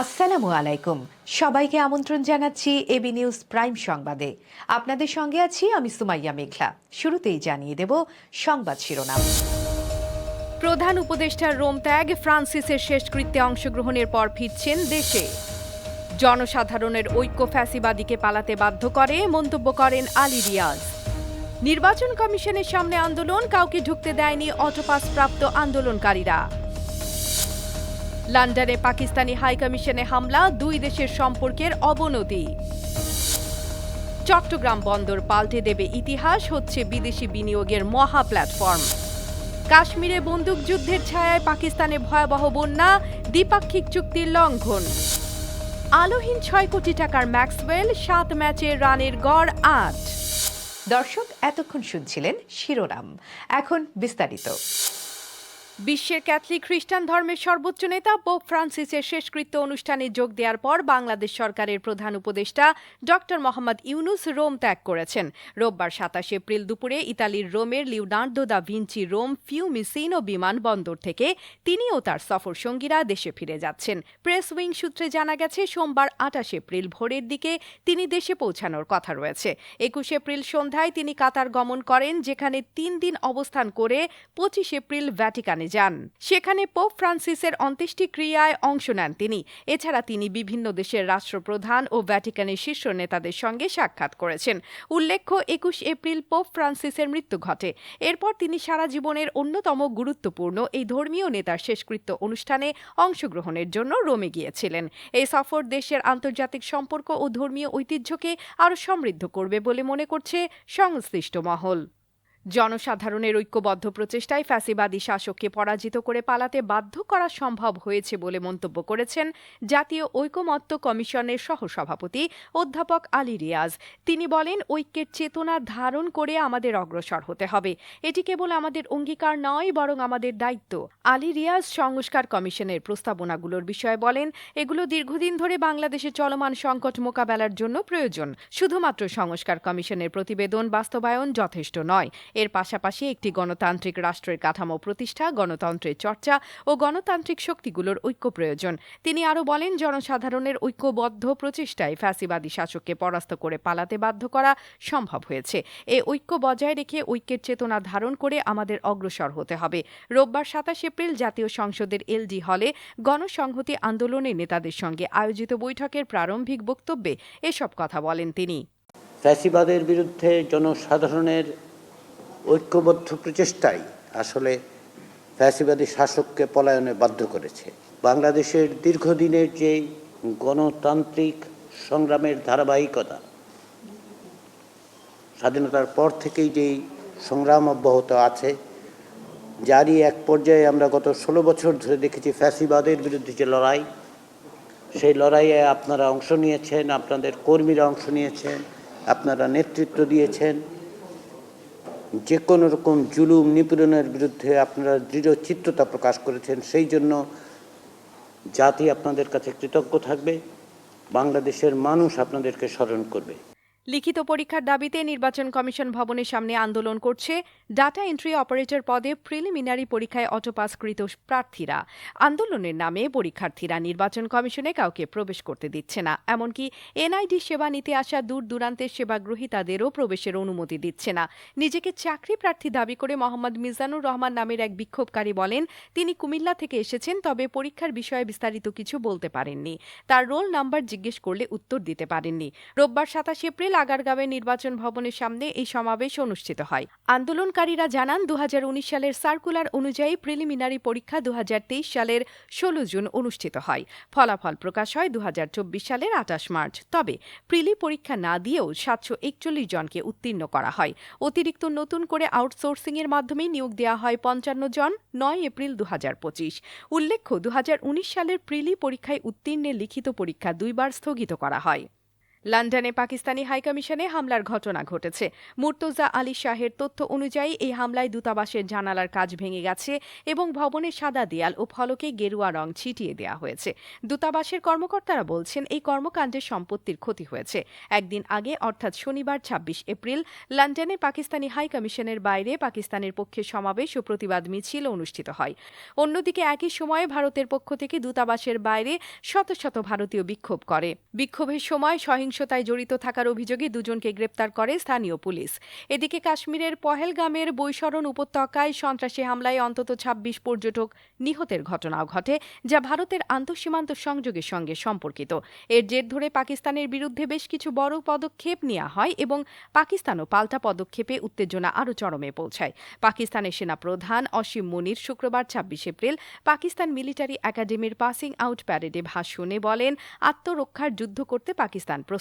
আসসালামু আলাইকুম। সবাইকে আমন্ত্রণ জানাচ্ছি এবি নিউজ প্রাইম সংবাদে। আপনাদের সঙ্গে আছি আমি সুমাইয়া মেঘলা। শুরুতেই জানিয়ে দেব সংবাদ শিরোনাম। প্রধান উপদেষ্টার রোম ত্যাগ, ফ্রান্সিসের শেষকৃত্যে অংশগ্রহণের পর ফিরছেন দেশে। জনসাধারণের ঐক্য ফ্যাসিবাদীকে পালাতে বাধ্য করে, মন্তব্য করেন আলী রিয়াজ। নির্বাচন কমিশনের সামনে আন্দোলন, কাউকে ঢুকতে দেয়নি অটোপাস প্রাপ্ত আন্দোলনকারীরা। লন্ডনে পাকিস্তানি হাইকমিশনে হামলা, দুই দেশের সম্পর্কের অবনতি। চট্টগ্রাম বন্দর পাল্টে দেবে ইতিহাস, হচ্ছে বিদেশি বিনিয়োগের মহা প্ল্যাটফর্ম। কাশ্মীরে বন্দুকযুদ্ধের ছায়ায় পাকিস্তানে ভয়াবহ বন্যা, দ্বিপাক্ষিক চুক্তির লঙ্ঘন। আলোহীন ছয় কোটি টাকার ম্যাক্সওয়েল, সাত ম্যাচে রানের গড় আট। দর্শক, এতক্ষণ শুনছিলেন শিরোনাম। এখন বিস্তারিত। বিশ্বের ক্যাথলিক খ্রিস্টান ধর্মের সর্বোচ্চ নেতা পোপ ফ্রান্সিসের শেষকৃত্য অনুষ্ঠানে যোগ দেওয়ার পর বাংলাদেশ সরকারের প্রধান উপদেষ্টা ডক্টর মোহাম্মদ ইউনুস রোম ত্যাগ করেছেন। রোববার সাতাশ এপ্রিল দুপুরে ইতালির রোমের Leonardo da Vinci Rome Fiumicino বিমানবন্দর থেকে তিনি ও তার সফর সঙ্গীরা দেশে ফিরে যাচ্ছেন। প্রেস উইং সূত্রে জানা গেছে, সোমবার আটাশ এপ্রিল ভোরের দিকে তিনি দেশে পৌঁছানোর কথা রয়েছে। একুশ এপ্রিল সন্ধ্যায় তিনি কাতার গমন করেন, যেখানে তিন দিন অবস্থান করে পঁচিশ এপ্রিল ভ্যাটিকানে যান। সেখানে পোপ ফ্রান্সিসের অন্ত্যেষ্টিক্রিয়ায় অংশ নেন তিনি। এছাড়া তিনি বিভিন্ন দেশের রাষ্ট্রপ্রধান ও ভ্যাটিকানের শীর্ষ নেতাদের সঙ্গে সাক্ষাৎ করেছেন। উল্লেখ্য, একুশ এপ্রিল পোপ ফ্রান্সিসের মৃত্যু ঘটে। এরপর তিনি সারা জীবনের অন্যতম গুরুত্বপূর্ণ এই ধর্মীয় নেতার শেষকৃত্য অনুষ্ঠানে অংশগ্রহণের জন্য রোমে গিয়েছিলেন। এই সফর দেশের আন্তর্জাতিক সম্পর্ক ও ধর্মীয় ঐতিহ্যকে আরও সমৃদ্ধ করবে বলে মনে করছে সংশ্লিষ্ট মহল। জনসাধারণের ঐক্যবদ্ধ প্রচেষ্টায় ফ্যাসিবাদী শাসককে পরাজিত করে পালাতে বাধ্য করা সম্ভব হয়েছে বলে মন্তব্য করেছেন জাতীয় ঐকমত্য কমিশনের সহসভাপতি অধ্যাপক আলী রিয়াজ। তিনি বলেন, ঐক্যের চেতনা ধারণ করে আমাদের অগ্রসর হতে হবে। এটি কেবল আমাদের অঙ্গীকার নয়, বরং আমাদের দায়িত্ব। আলী রিয়াজ সংস্কার কমিশনের প্রস্তাবনাগুলোর বিষয়ে বলেন, এগুলো দীর্ঘদিন ধরে বাংলাদেশে চলমান সংকট মোকাবেলার জন্য প্রয়োজন। শুধুমাত্র সংস্কার কমিশনের প্রতিবেদন বাস্তবায়ন যথেষ্ট নয়। এর পাশাপাশি একটি গণতান্ত্রিক রাষ্ট্রের কাঠামো প্রতিষ্ঠা, গণতন্ত্রের চর্চা ও গণতান্ত্রিক শক্তিগুলোর ঐক্য প্রয়োজন। তিনি আরও বলেন, জনসাধারণের ঐক্যবদ্ধ প্রচেষ্টায় ফ্যাসিবাদী শাসককে পরাস্ত করে পালাতে বাধ্য করা সম্ভব হয়েছে। এ ঐক্য বজায় রেখে ঐক্যের চেতনা ধারণ করে আমাদের অগ্রসর হতে হবে। রোববার সাতাশ এপ্রিল জাতীয় সংসদের এলডি হলে গণসংহতি আন্দোলনের নেতাদের সঙ্গে আয়োজিত বৈঠকের প্রারম্ভিক বক্তব্যে এসব কথা বলেন তিনি। ফ্যাসিবাদের বিরুদ্ধে জনসাধারণের ঐক্যবদ্ধ প্রচেষ্টাই আসলে ফ্যাসিবাদী শাসককে পলায়নে বাধ্য করেছে। বাংলাদেশের দীর্ঘদিনের যে গণতান্ত্রিক সংগ্রামের ধারাবাহিকতা, স্বাধীনতার পর থেকেই যেই সংগ্রাম অব্যাহত আছে, যারই এক পর্যায়ে আমরা গত ষোলো বছর ধরে দেখেছি ফ্যাসিবাদের বিরুদ্ধে যে লড়াই, সেই লড়াইয়ে আপনারা অংশ নিয়েছেন, আপনাদের কর্মীরা অংশ নিয়েছেন, আপনারা নেতৃত্ব দিয়েছেন যে কোনো রকম জুলুম নিপীড়নের বিরুদ্ধে আপনারা দৃঢ় চিত্রতা প্রকাশ করেছেন, সেই জন্য জাতি আপনাদের কাছে কৃতজ্ঞ থাকবে, বাংলাদেশের মানুষ আপনাদেরকে স্মরণ করবে। লিখিত পরীক্ষার দাবিতে নির্বাচন কমিশন ভবনের সামনে আন্দোলন করছে। ডাটা এন্ট্রি অপারেটর পদে প্রিলিমিনারি পরীক্ষায় অটোপাসকৃত প্রার্থীরা। আন্দোলনের নামে পরীক্ষার্থীরা নির্বাচন কমিশনে কাউকে প্রবেশ করতে দিচ্ছে না। এমনকি এনআইডি সেবা নিতে আসা দূর দূরান্তের সেবা গ্রহীতাদেরও প্রবেশের অনুমতি দিচ্ছে না। নিজেকে চাকরি প্রার্থী দাবি করে মোহাম্মদ মিজানুর রহমান নামের এক বিক্ষোভকারী বলেন, তিনি কুমিল্লা থেকে এসেছেন, তবে পরীক্ষার বিষয়ে বিস্তারিত কিছু বলতে পারেননি। তার রোল নাম্বার জিজ্ঞেস করলে উত্তর দিতে পারেননি। রোববার সাতাশ এপ্রিল আগারগাঁওয়ের নির্বাচন ভবনের সামনে এই সমাবেশ অনুষ্ঠিত হয়। আন্দোলনকারীরা জানান দু হাজার উনিশ সালের সার্কুলার অনুযায়ী প্রিলিমিনারি পরীক্ষা দু হাজার তেইশ সালের ষোলো জুন অনুষ্ঠিত হয়। ফলাফল প্রকাশ হয় দু হাজার চব্বিশ সালের আটাশ মার্চ। তবে প্রিলি পরীক্ষা না দিয়েও সাতশো একচল্লিশ জনকে উত্তীর্ণ করা হয়। অতিরিক্ত নতুন করে আউটসোর্সিংয়ের মাধ্যমে নিয়োগ দেওয়া হয় পঞ্চান্ন জন, নয় এপ্রিল দু হাজার পঁচিশ। উল্লেখ্য দু হাজার উনিশ সালের প্রিলি পরীক্ষায় উত্তীর্ণের লিখিত পরীক্ষা দুইবার স্থগিত করা হয়। লন্ডনে পাকিস্তানি হাইকমিশনে হামলার ঘটনা ঘটেছে। মুর্তজা আলী শাহের তথ্য অনুযায়ী এই হামলায় দূতাবাসের জানালার কাজ ভেঙে গেছে এবং ভবনের সাদা দেয়াল ও ফলকে গেরুয়া রং ছিটিয়ে দেওয়া হয়েছে। দূতাবাসের কর্মকর্তারা বলছেন, এই কর্মকাণ্ডে সম্পত্তির ক্ষতি হয়েছে। একদিন আগে, অর্থাৎ শনিবার ২৬ এপ্রিল, লন্ডনে পাকিস্তানি হাইকমিশনের বাইরে পাকিস্তানের পক্ষে সমাবেশ ও প্রতিবাদ মিছিল অনুষ্ঠিত হয়। অন্যদিকে একই সময়ে ভারতের পক্ষ থেকে দূতাবাসের বাইরে শত শত ভারতীয় বিক্ষোভ করে। বিক্ষোভের সময় সহিংসতায় জড়িত থাকার অভিযোগে দুজনকে গ্রেপ্তার করে স্থানীয় পুলিশ। এদিকে কাশ্মীরের পহেলগামের বৈশরণ উপত্যকায় সন্ত্রাসী হামলায় অন্তত ২৬ পর্যটক নিহতের ঘটনাও ঘটে, যা ভারতের আন্তঃসীমান্ত সংযোগের সঙ্গে সম্পর্কিত। এর জের ধরে পাকিস্তানের বিরুদ্ধে বেশ কিছু বড় পদক্ষেপ নেওয়া হয় এবং পাকিস্তানও পাল্টা পদক্ষেপে উত্তেজনা আরও চরমে পৌঁছায়। পাকিস্তানের সেনা প্রধান অসীম মনির শুক্রবার ২৬ এপ্রিল পাকিস্তান মিলিটারি একাডেমির পাসিং আউট প্যারেডে ভাষণে বলেন, আত্মরক্ষার যুদ্ধ করতে পাকিস্তান প্রস্তুত।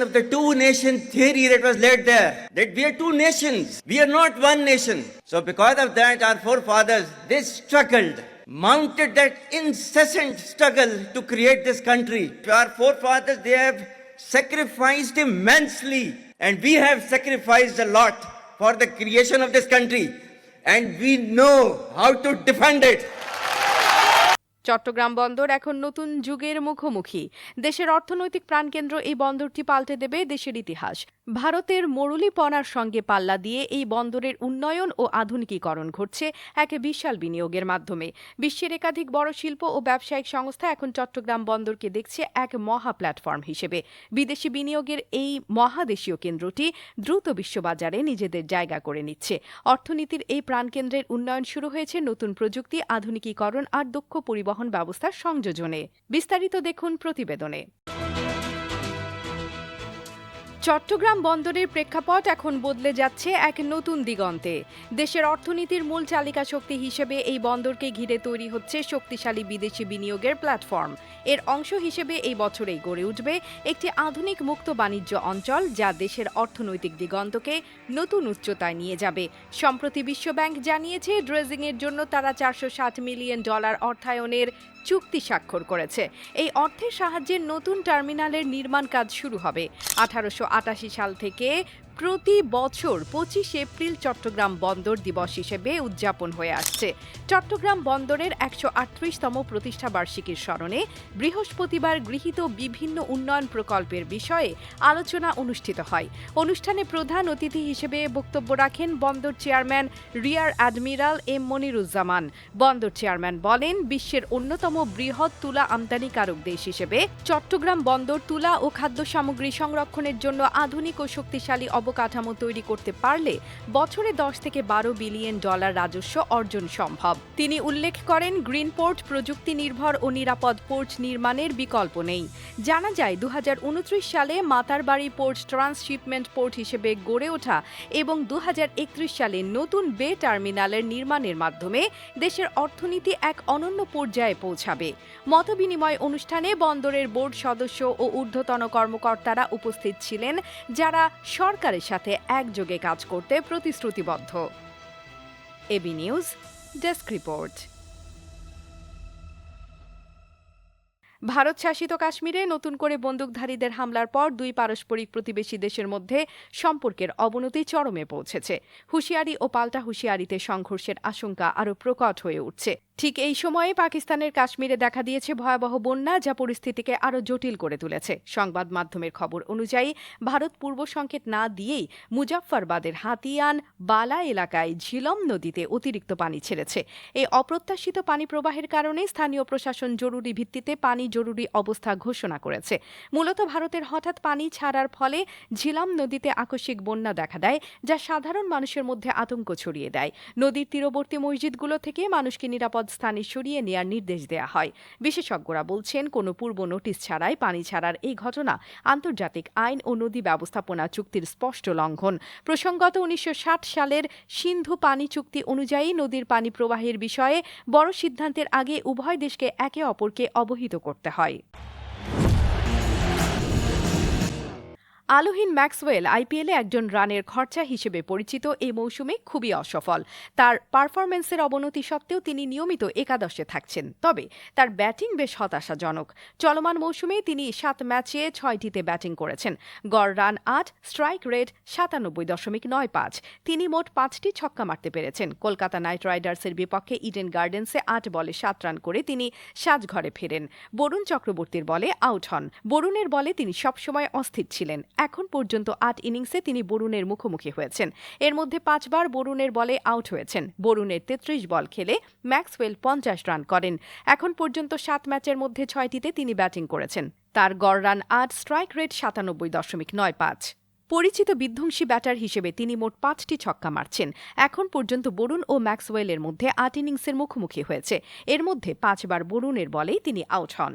Of the two nation theory that was laid there that we are two nations we are not one nation. So because of that our forefathers they struggled mounted that incessant struggle to create this country. Our forefathers they have sacrificed immensely and we have sacrificed a lot for the creation of this country. And we know how to defend it Chittagong বন্দর এখন নতুন যুগের মুখোমুখি। দেশের অর্থনৈতিক প্রাণকেন্দ্র এই বন্দরটি পাল্টে দেবে দেশের ইতিহাস। ভারতের মরুলিপনার সঙ্গে পাল্লা দিয়ে এই বন্দরের উন্নয়ন ও আধুনিকীকরণ ঘটছে এক বিশাল বিনিয়োগের মাধ্যমে। বিশ্বের একাধিক বড় শিল্প ও ব্যবসায়িক সংস্থা এখন চট্টগ্রাম বন্দরকে দেখছে এক মহা প্ল্যাটফর্ম হিসেবে। বিদেশি বিনিয়োগের এই মহাদেশীয় কেন্দ্রটি দ্রুত বিশ্ববাজারে নিজেদের জায়গা করে নিচ্ছে। অর্থনীতির এই প্রাণকেন্দ্রের উন্নয়ন শুরু হয়েছে নতুন প্রযুক্তি, আধুনিকীকরণ আর দক্ষ পরিবহন ব্যবস্থার সংযোজনে। বিস্তারিত দেখুন প্রতিবেদনে। চট্টগ্রাম বন্দরের প্রেক্ষাপট এখন বদলে যাচ্ছে এক নতুন দিগন্তে। দেশের অর্থনীতির মূল চালিকা শক্তি হিসেবে এই বন্দরকে ঘিরে তৈরি হচ্ছে শক্তিশালী বিদেশি বিনিয়োগের প্ল্যাটফর্ম। এর অংশ হিসেবে এই বছরেই গড়ে উঠবে একটি আধুনিক মুক্ত বাণিজ্য অঞ্চল যা দেশের অর্থনৈতিক দিগন্তকে নতুন উচ্চতায় নিয়ে যাবে। সম্প্রতি বিশ্বব্যাংক জানিয়েছে, ড্রেজিংয়ের জন্য তারা চারশো ষাট মিলিয়ন ডলার অর্থায়নের চুক্তি স্বাক্ষর করেছে। এই অর্থের সাহায্যে নতুন টার্মিনালের নির্মাণ কাজ শুরু হবে। আঠারোশো সাল থেকে প্রতি বছর পঁচিশ এপ্রিল চট্টগ্রাম বন্দর দিবস হিসেবে উদযাপন হয়ে আসছে। চট্টগ্রাম বন্দরের একশো আটত্রিশতম প্রতিষ্ঠা বার্ষিকীর স্মরণে বৃহস্পতিবার গৃহীত বিভিন্ন উন্নয়ন প্রকল্পের বিষয়ে আলোচনা অনুষ্ঠিত হয়। অনুষ্ঠানে প্রধান অতিথি হিসেবে বক্তব্য রাখেন বন্দর chairman rear admiral M Moniruzzaman. বন্দর চেয়ারম্যান বলেন, বিশ্বের অন্যতম বৃহৎ তুলা আমদানিকারক দেশ হিসেবে চট্টগ্রাম বন্দর তুলা ও খাদ্য সামগ্রী সংরক্ষণের জন্য আধুনিক ও শক্তিশালী অবকাঠামো তৈরি করতে পারলে বছরে দশ থেকে বারো বিলিয়ন ডলার রাজস্ব অর্জন সম্ভব। তিনি উল্লেখ করেন গ্রিন পোর্ট প্রযুক্তি নির্ভর ও নিরাপদ পোর্ট নির্মাণের বিকল্প নেই। জানা যায়, দুহাজার উনত্রিশ সালে মাতারবাড়ি পোর্ট ট্রান্সশিপমেন্ট পোর্ট হিসেবে গড়ে ওঠা এবং দুহাজার একত্রিশ সালে নতুন বে টার্মিনালের নির্মাণের মাধ্যমে দেশের অর্থনীতি এক অনন্য পর্যায়ে পৌঁছাবে। মতবিনিময় অনুষ্ঠানে বন্দরের বোর্ড সদস্য ও ঊর্ধ্বতন কর্মকর্তারা উপস্থিত ছিলেন, যারা সরকারের সাথে একযোগে কাজ করতে প্রতিশ্রুতিবদ্ধ। AB news, desk report. Bharat শাসিত কাশ্মীরে নতুন করে বন্দুকধারীদের হামলার পর দুই পারস্পরিক প্রতিবেশী দেশের মধ্যে সম্পর্কের অবনতি চরমে পৌঁছেছে। হুঁশিয়ারি ও পাল্টা হুঁশিয়ারিতে সংঘর্ষের আশঙ্কা আরও প্রকট হয়ে উঠছে। ঠিক এই সময়ে পাকিস্তানের কাশ্মীরে দেখা দিয়েছে ভয়াবহ বন্যা, যা পরিস্থিতিকে আরও জটিল করে তুলেছে। সংবাদ মাধ্যমের খবর অনুযায়ী, ভারত পূর্ব সংকেত না দিয়েই মুজাফফরবাদের হাতিয়ান বালা এলাকায় ঝিলম নদীতে অতিরিক্ত পানি ছেড়েছে। এই অপ্রত্যাশিত পানি প্রবাহের কারণে স্থানীয় প্রশাসন জরুরি ভিত্তিতে পানি জরুরি অবস্থা ঘোষণা করেছে। মূলত ভারতের হঠাৎ পানি ছাড়ার ফলে ঝিলাম নদীতে আকস্মিক বন্যা দেখা দেয়, যা সাধারণ মানুষের মধ্যে আতঙ্ক ছড়িয়ে দেয়। নদীর তীরবর্তী মসজিদগুলো থেকে মানুষকে নিরাপদ স্থানে সরিয়ে নেয়ার নির্দেশ দেয়া হয়। বিশেষজ্ঞরা বলছেন, কোনো পূর্ব নোটিশ ছাড়াই পানি ছাড়ার এই ঘটনা আন্তর্জাতিক আইন ও নদী ব্যবস্থাপনা চুক্তির স্পষ্ট লঙ্ঘন। প্রসঙ্গত, উনিশশো ষাট সালের সিন্ধু পানি চুক্তি অনুযায়ী নদীর পানি প্রবাহের বিষয়ে বড় সিদ্ধান্তের আগে উভয় দেশকে একে অপরকে অবহিত করতে হয়। আলোহীন ম্যাক্সওয়েল আইপিএলে একজন রানের খরচা হিসেবে পরিচিত এই মৌসুমে খুবই অসফল। তার পারফরম্যান্সের অবনতি সত্ত্বেও তিনি নিয়মিত একাদশে থাকছেন। তবে তার ব্যাটিং বেশ হতাশাজনক। চলমান মৌসুমে তিনি সাত ম্যাচে ছয়টিতে ব্যাটিং করেছেন। গড় রান আট, স্ট্রাইক রেট সাতানব্বই দশমিক নয় পাঁচ। তিনি মোট পাঁচটি ছক্কা মারতে পেরেছেন। কলকাতা নাইট রাইডার্সের বিপক্ষে ইডেন গার্ডেন্সে আট বলে সাত রান করে তিনি সাজঘরে ফেরেন। বরুণ চক্রবর্তীর বলে আউট হন। বরুণের বলে তিনি সবসময় অস্থির ছিলেন। এখন পর্যন্ত আট ইনিংসে তিনি বরুণের মুখোমুখি হয়েছেন। এর মধ্যে পাঁচবার বরুণের বলে আউট হয়েছেন। বরুণের তেত্রিশ বল খেলে ম্যাক্সওয়েল পঞ্চাশ রান করেন। এখন পর্যন্ত সাত ম্যাচের মধ্যে ছয়টিতে তিনি ব্যাটিং করেছেন। তার গড় রান আট, স্ট্রাইক রেট সাতানব্বই দশমিক নয় পাঁচ। পরিচিত বিধ্বংসী ব্যাটার হিসেবে তিনি মোট পাঁচটি ছক্কা মারছেন। এখন পর্যন্ত বরুণ ও ম্যাক্সওয়েলের মধ্যে আট ইনিংসের মুখোমুখি হয়েছে। এর মধ্যে পাঁচবার বরুণের বলেই তিনি আউট হন।